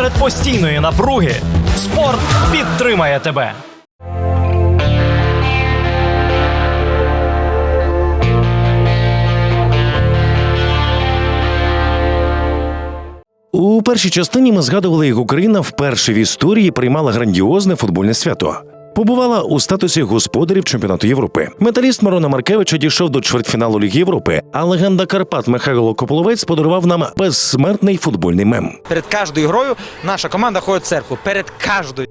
Серед постійної напруги спорт підтримає тебе. У першій частині ми згадували, як Україна вперше в історії приймала грандіозне футбольне свято. Побувала у статусі господарів чемпіонату Європи. Металіст Марона Маркевича дійшов до чвертьфіналу Ліги Європи, а легенда Карпат Михайло Кополовець подарував нам безсмертний футбольний мем. Перед кожною грою наша команда ходить в церкву. Перед каждой.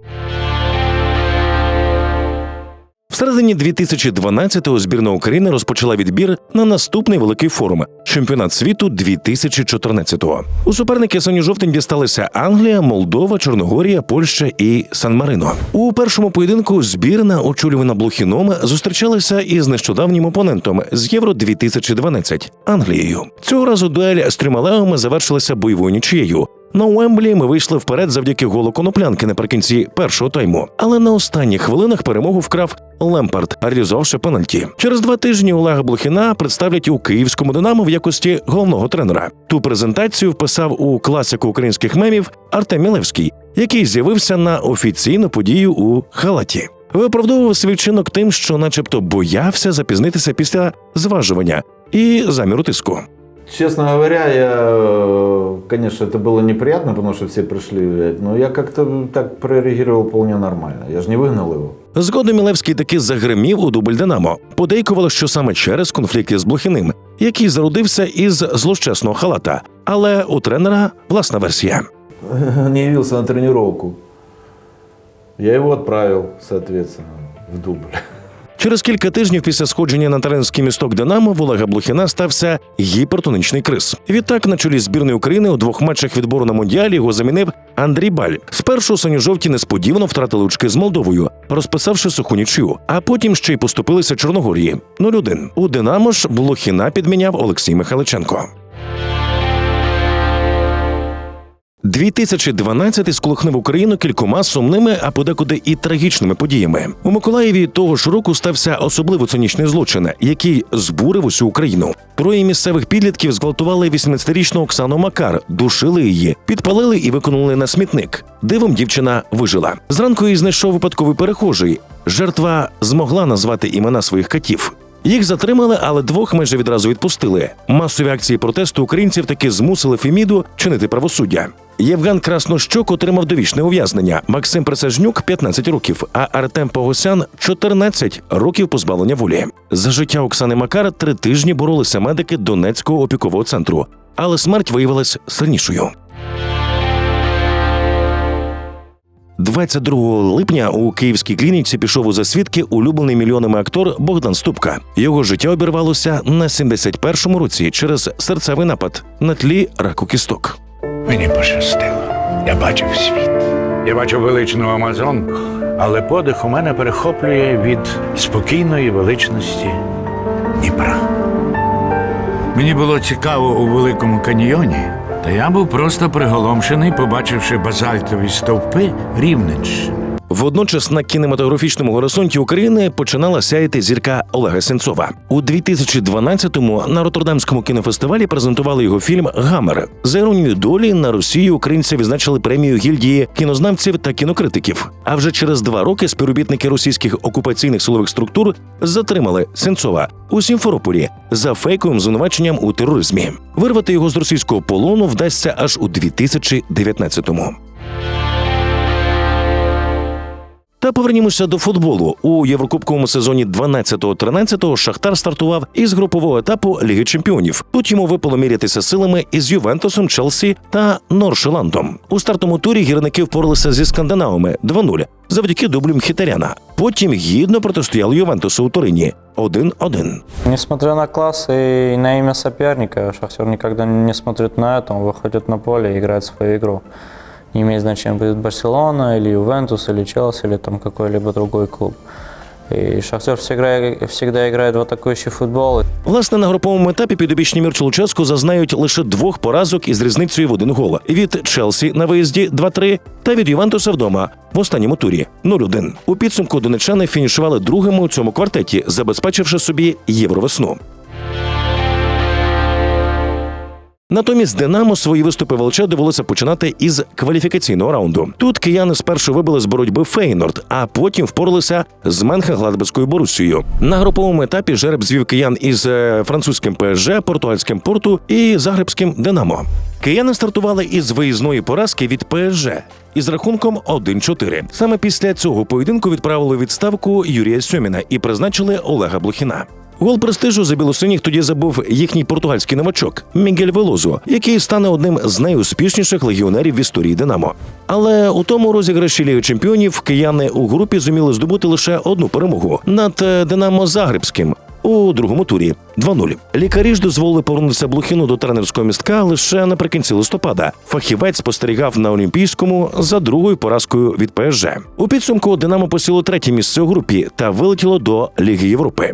Всередині 2012-го збірна України розпочала відбір на наступний великий форум чемпіонат світу 2014-го. У суперники синьо-жовтень дісталися Англія, Молдова, Чорногорія, Польща і Сан-Марино. У першому поєдинку збірна, очолювана Блохіном, зустрічалася із нещодавнім опонентом з Євро 2012 Англією. Цього разу дуель з трьома левами завершилася бойовою нічією. На Уемблі ми вийшли вперед завдяки голу коноплянки наприкінці першого тайму. Але на останніх хвилинах перемогу вкрав Лемпард, реалізувавши пенальті. Через два тижні Олега Блохіна представлять у київському динамо в якості головного тренера. Ту презентацію вписав у класику українських мемів Артем Мілевський, який з'явився на офіційну подію у халаті. Виправдовував свій вчинок тим, що, начебто, боявся запізнитися після зважування і заміру тиску. Честно говоря, я, э, конечно, это было неприятно, потому что все пришли, блядь, но я как-то так прореагировал вполне нормально. Я же не выгнал его. Згодом Мілевський таки загримів у дубль Динамо. Подейкувало, що саме через конфлікт із Блохіним, який зародився із злощасного халата. Але у тренера власна версія. Не явился на тренировку. Я его отправил, соответственно, в дубль. Через кілька тижнів після сходження на тренерський місток Динамо в Олега Блохіна стався гіпертонічний криз. Відтак на чолі збірної України у двох матчах відбору на мондіалі його замінив Андрій Баль. Спершу синьо-жовті несподівано втратили очки з Молдовою, розписавши суху нічю, а потім ще й поступилися Чорногорії 0-1. У Динамо ж Блохіна підміняв Олексій Михайличенко. 2012 сколихнув Україну кількома сумними, а подекуди і трагічними подіями. У Миколаєві того ж року стався особливо цинічний злочин, який збурив усю Україну. Троє місцевих підлітків зґвалтували 18-річну Оксану Макар, душили її, підпалили і викинули на смітник. Дивом дівчина вижила. Зранку її знайшов випадковий перехожий. Жертва змогла назвати імена своїх катів. Їх затримали, але двох майже відразу відпустили. Масові акції протесту українців таки змусили Феміду чинити правосуддя. Євген Краснощок отримав довічне ув'язнення. Максим Присяжнюк 15 років, а Артем Погосян 14 років позбавлення волі. За життя Оксани Макар три тижні боролися медики Донецького опікового центру, але смерть виявилась сильнішою. 22 липня у київській клініці пішов у засвідки улюблений мільйонами актор Богдан Ступка. Його життя обірвалося на 71-му році через серцевий напад на тлі раку кісток. Мені пощастило. Я бачив світ. Я бачив величну Амазонку, але подих у мене перехоплює від спокійної величності Дніпра. Мені було цікаво у Великому каньйоні, та я був просто приголомшений, побачивши базальтові стовпи Рівненщини. Водночас на кінематографічному горизонті України починала сяяти зірка Олега Сенцова. У 2012-му на Роттердамському кінофестивалі презентували його фільм Гамер. За іронією долі на Росії українці відзначили премію гільдії кінознавців та кінокритиків. А вже через два роки співробітники російських окупаційних силових структур затримали Сенцова у Сімферополі за фейковим звинуваченням у тероризмі. Вирвати його з російського полону вдасться аж у 2019-му. Та повернімося до футболу. У єврокубковому сезоні 12-13 Шахтар стартував із групового етапу Ліги Чемпіонів. Тут йому випало мірятися силами із Ювентусом, Челсі та Норшеландом. У стартовому турі гірники впоралися зі скандинавами 2-0 завдяки дублю Мхітаряна. Потім гідно протистояли Ювентусу у Турині 1-1. Несмотря на класс и на имя соперника, Шахтер никогда не смотрит на это, он выходит на поле и играет свою игру. Не имеет значения, будет Барселона или Ювентус, или Челси, или там какой-либо другой клуб. И Шахтер всегда, всегда играет в атакующий футбол. Власне, на груповому етапі підопічні Мірчу Луческу зазнають лише двох поразок із різницею в один гол від Челсі на виїзді 2-3 та від Ювентуса вдома в останньому турі 0-1. У підсумку донечани фінішували другими у цьому квартеті, забезпечивши собі євровесну. Натомість Динамо свої виступи в довелося починати із кваліфікаційного раунду. Тут кияни спершу вибили з боротьби Фейнорд, а потім впоралися з Менхен-Гладбецькою Борусією. На груповому етапі жереб звів киян із е, французьким ПСЖ, португальським порту і загребським Динамо. Кияни стартували із виїзної поразки від ПСЖ із рахунком 1-4. Саме після цього поєдинку відправили відставку Юрія Сьоміна і призначили Олега Блохіна. Гол престижу за білосиніх тоді забув їхній португальський новачок Мігель Велозу, який стане одним з найуспішніших легіонерів в історії Динамо. Але у тому розіграші Ліги Чемпіонів кияни у групі зуміли здобути лише одну перемогу над е, Динамо Загребським. У другому турі 2-0. Лікарі ж дозволили повернутися Блохіну до тренерського містка лише наприкінці листопада. Фахівець спостерігав на Олімпійському за другою поразкою від ПСЖ. У підсумку Динамо посіло третє місце у групі та вилетіло до Ліги Європи.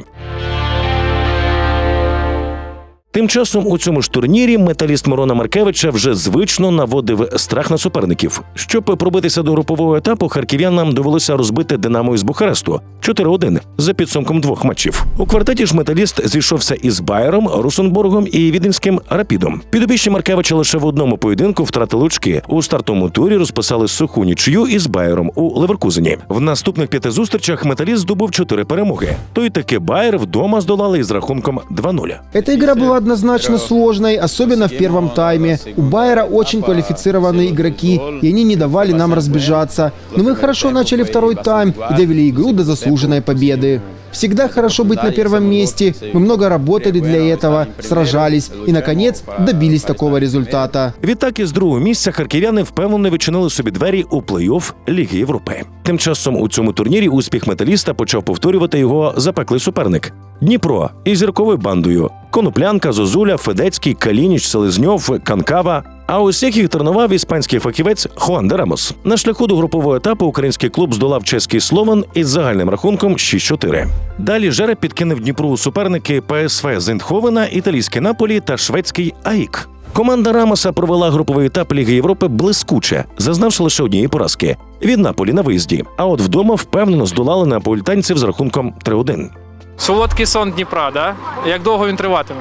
Тим часом у цьому ж турнірі металіст Мирона Маркевича вже звично наводив страх на суперників. Щоб пробитися до групового етапу, харків'янам довелося розбити Динамо із Бухаресту 4-1 за підсумком двох матчів. У квартеті ж металіст зійшовся із Байером, Русенборгом і Віденським Рапідом. Підопічні Маркевича лише в одному поєдинку втратили очки. У стартовому турі розписали суху нічию із Байером у Леверкузені. В наступних п'яти зустрічах металіст здобув чотири перемоги. Той таки Байер вдома здолали із рахунком 2-0. Эта игра была однозначно сложной, особенно в первом тайме. У Байера очень квалифицированные игроки, и они не давали нам разбежаться. Но мы хорошо начали второй тайм и довели игру до заслуженной победы. Всегда хорошо быть на первом месте. Мы много работали для этого, сражались и, наконец, добились такого результата. Відтак із другого місця харків'яни впевнено відчинили собі двері у плей-офф Ліги Європи. Тим часом у цьому турнірі успіх металіста почав повторювати його запеклий суперник. Дніпро із зірковою бандою Коноплянка, Зозуля, Федецький, Калініч, Селезньов, Канкава. А усіх їх тренував іспанський фахівець Хуан де Рамос. На шляху до групового етапу український клуб здолав чеський Слован із загальним рахунком 6-4. Далі жереб підкинув Дніпру у суперники ПСВ Зендховена, італійський Наполі та шведський АІК. Команда Рамоса провела груповий етап Ліги Європи блискуче, зазнавши лише однієї поразки від Наполі на виїзді. А от вдома впевнено здолали неаполітанців з рахунком 3-1. Солодкий сон Дніпра, да? Як довго він триватиме?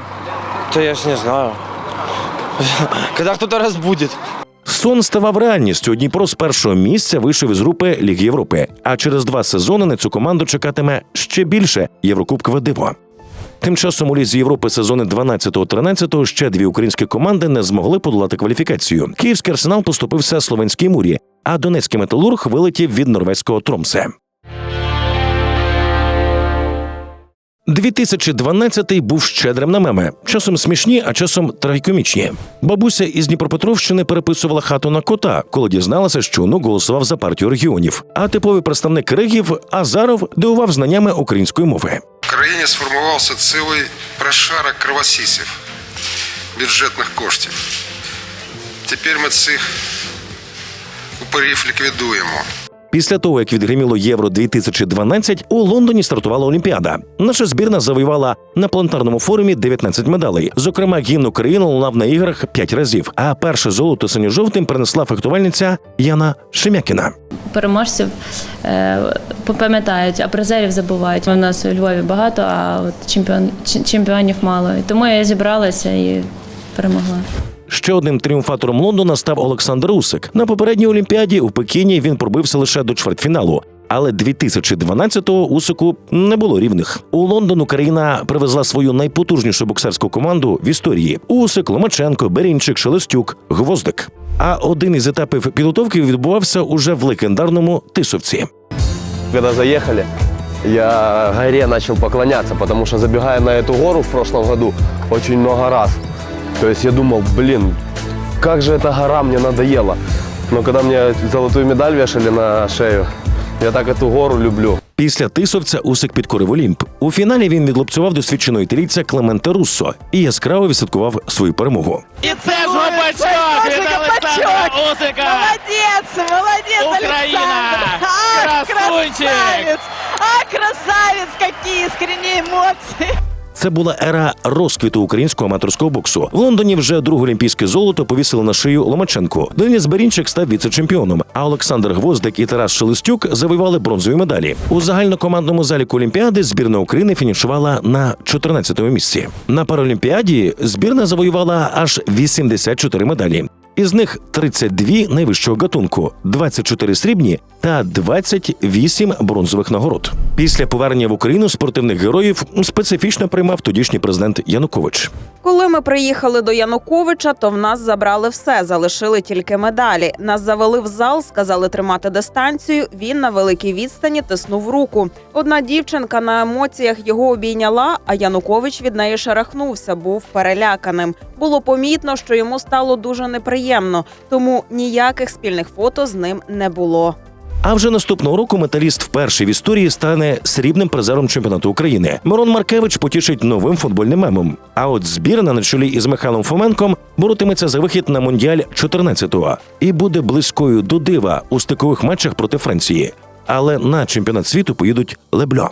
Да я ж не знаю. Когда кто-то разбудит. Сон ставав реальністю. Дніпро з першого місця вийшов із групи Ліги Європи. А через два сезони на цю команду чекатиме ще більше Єврокубкове диво. Тим часом у лізі Європи сезони 12-13 ще дві українські команди не змогли подолати кваліфікацію. Київський арсенал поступився словенській мурі, а Донецький металург вилетів від норвезького Тромсе. 2012-й був щедрим на меми, часом смішні, а часом трагікомічні. Бабуся із Дніпропетровщини переписувала хату на кота, коли дізналася, що онук голосував за партію регіонів. А типовий представник Ригів Азаров дивував знаннями української мови. В країні сформувався цілий прошарок кровосісів, бюджетних коштів. Тепер ми цих упорів ліквідуємо. Після того, як відгриміло Євро 2012, у Лондоні стартувала Олімпіада. Наша збірна завоювала на планетарному форумі 19 медалей. Зокрема, гімн України лунав на іграх 5 разів. А перше золото синьо-жовтим принесла фехтувальниця Яна Шемякіна. переможців е, попам'ятають, а призерів забувають. У нас у Львові багато, а от чемпіон, чемпіонів мало. Тому я зібралася і перемогла. Ще одним тріумфатором Лондона став Олександр Усик. На попередній Олімпіаді у Пекіні він пробився лише до чвертьфіналу. Але 2012-го Усику не було рівних. У Лондон Україна привезла свою найпотужнішу боксерську команду в історії: Усик, Ломаченко, Берінчик, Шелестюк, Гвоздик. А один із етапів підготовки відбувався уже в легендарному Тисовці. Когда заехали, я горе начал поклоняться, потому что забегая на эту гору в прошлом году очень много раз. То есть я думал, блин, как же эта гора мне надоела. Но когда мне золотую медаль вешали на шею, я так эту гору люблю. Після Тисовця Усик підкорив Олімп. У фіналі він відлупцював досвідченого італійця Клементе Руссо і яскраво відсвяткував свою перемогу. І це ж гопачок від Олександра Усика! Молодец, молодец, Украина! Александр! Ах, Красунчик! красавец! А, красавец! Какие искренние эмоции! Це була ера розквіту українського аматорського боксу. В Лондоні вже друге олімпійське золото повісили на шию Ломаченко. Деніс Берінчик став віце-чемпіоном. А Олександр Гвоздик і Тарас Шелестюк завоювали бронзові медалі. У загальнокомандному заліку Олімпіади збірна України фінішувала на 14-му місці. На Паралімпіаді збірна завоювала аж 84 медалі. Із них 32 найвищого гатунку, 24 срібні та 28 бронзових нагород. Після повернення в Україну спортивних героїв специфічно приймав тодішній президент Янукович. Коли ми приїхали до Януковича, то в нас забрали все, залишили тільки медалі. Нас завели в зал, сказали тримати дистанцію. Він на великій відстані тиснув руку. Одна дівчинка на емоціях його обійняла, а Янукович від неї шарахнувся, був переляканим. Було помітно, що йому стало дуже неприємно, тому ніяких спільних фото з ним не було. А вже наступного року металіст вперше в історії стане срібним призером чемпіонату України. Мирон Маркевич потішить новим футбольним мемом. А от збірна на чолі із Михайлом Фоменком боротиметься за вихід на мундіаль 14-го і буде близькою до дива у стикових матчах проти Франції. Але на чемпіонат світу поїдуть Лебльо.